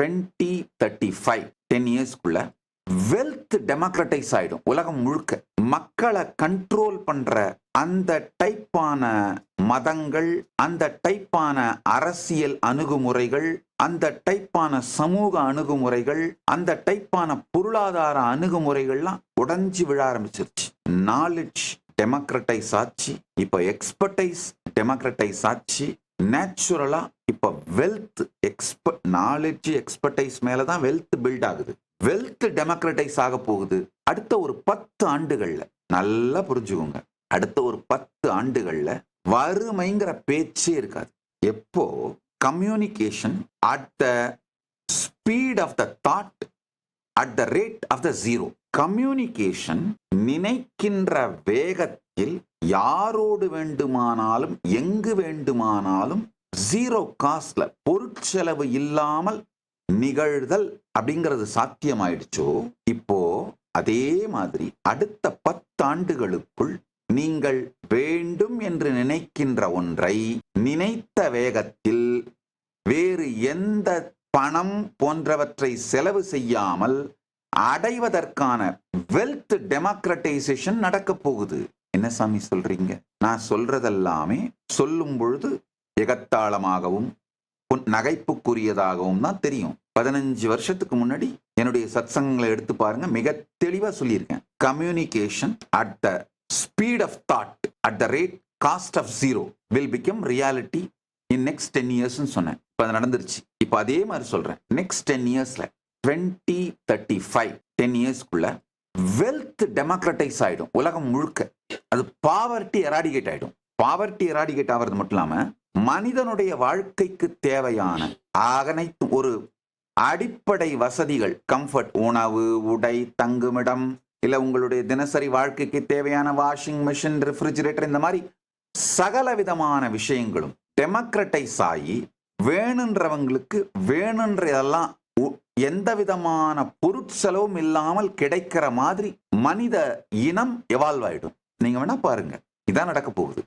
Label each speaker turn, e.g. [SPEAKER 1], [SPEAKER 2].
[SPEAKER 1] Twenty thirty five ten இயர்ஸ்க்குள்ள wealth democratise ஆயிடும். உலகம் முழுக்க மக்களை கண்ட்ரோல் பண்ற அந்த டைப்பான மதங்கள் அந்த டைப்பான அரசியல் அணுகுமுறைகள் அந்த டைப்பான சமூக அணுகுமுறைகள் அந்த டைப்பான பொருளாதார அணுகுமுறைகள்லாம் உடஞ்சி விழ ஆரம்பிச்சிருச்சு. நாலேஜ் டெமோக்ரட்டைஸ் ஆச்சு. இப்போ எக்ஸ்பர்டைஸ் டெமோக்ரட்டைஸ் ஆச்சு. நேச்சுரலா இப்போ வெல்த் எக்ஸ்பர்ட் நாலேஜ் எக்ஸ்பர்டைஸ் மேல தான் வெல்த் பில்ட் ஆகுது. வெல்த் டெமோக்ரட்டைஸ் ஆக போகுது. அடுத்த ஒரு பத்து ஆண்டுகள்ல நல்லா புரிஞ்சுக்கோங்க. அடுத்த ஒரு பத்து ஆண்டுகள்ல வறுமைங்கிற பேச்சே இருக்காது. எப்போ? Communication at the speed of the thought at the rate of the zero communication நினைக்கின்ற வேகத்தில் யாரோடு வேண்டுமானாலும் எங்கு வேண்டுமானாலும் ஜீரோ காஸ்ட்ல பொருட்செலவு இல்லாமல் நிகழ்தல் அப்படிங்கிறது சாத்தியமாயிடுச்சோ? இப்போ அதே மாதிரி அடுத்த பத்தாண்டுகளுக்குள் நீங்கள் வேண்டும் என்று நினைக்கின்ற ஒன்றை நினைத்த வேகத்தில் வேறு எந்த பணம் போன்றவற்றை செலவு செய்யாமல் அடைவதற்கான வெல்த் டெமோக்ரட்டைசேஷன் நடக்கப் போகுது. என்ன சாமி சொல்றீங்க? நான் சொல்றதெல்லாமே சொல்லும் பொழுது எகத்தாளமாகவும் நகைப்புக்குரியதாகவும் தான் தெரியும். பதினஞ்சு வருஷத்துக்கு முன்னாடி என்னுடைய சத்சங்கங்களை எடுத்து பாருங்க மிக தெளிவா சொல்லியிருக்கேன். Communication at the speed of thought at the rate cost of zero will become reality in next ten இயர்ஸ்னு சொன்னேன். இப்போ அது நடந்துருச்சு. இப்போ அதே மாதிரி சொல்றேன். நெக்ஸ்ட் டென் இயர்ஸ்ல டுவெண்ட்டி தேர்ட்டி ஃபைவ் டென் இயர்ஸ்க்குள்ள வெல்த் டெமோக்ரட்டைஸ் ஆகிடும் உலகம் முழுக்க. அது பாவர்ட்டி எராடிகேட் ஆகிடும் பாவர்ட்டி எராடிகேட் ஆகிறது மட்டும் இல்லாமல் மனிதனுடைய வாழ்க்கைக்கு தேவையான அனைத்து ஒரு அடிப்படை வசதிகள் கம்ஃபர்ட் உணவு உடை தங்குமிடம் இல்லை உங்களுடைய தினசரி வாழ்க்கைக்கு தேவையான வாஷிங் மிஷின் ரெஃப்ரிஜிரேட்டர் இந்த மாதிரி சகல விதமான விஷயங்களும் டெமோக்ரட்டைஸ் ஆகி வேணுன்றவங்களுக்கு வேணுன்றதெல்லாம் இதெல்லாம் எந்த விதமான பொருட்செலவும் இல்லாமல் கிடைக்கிற மாதிரி மனித இனம் எவால்வ் ஆயிடும். நீங்க வேணா பாருங்க. இதான் நடக்க போகுது.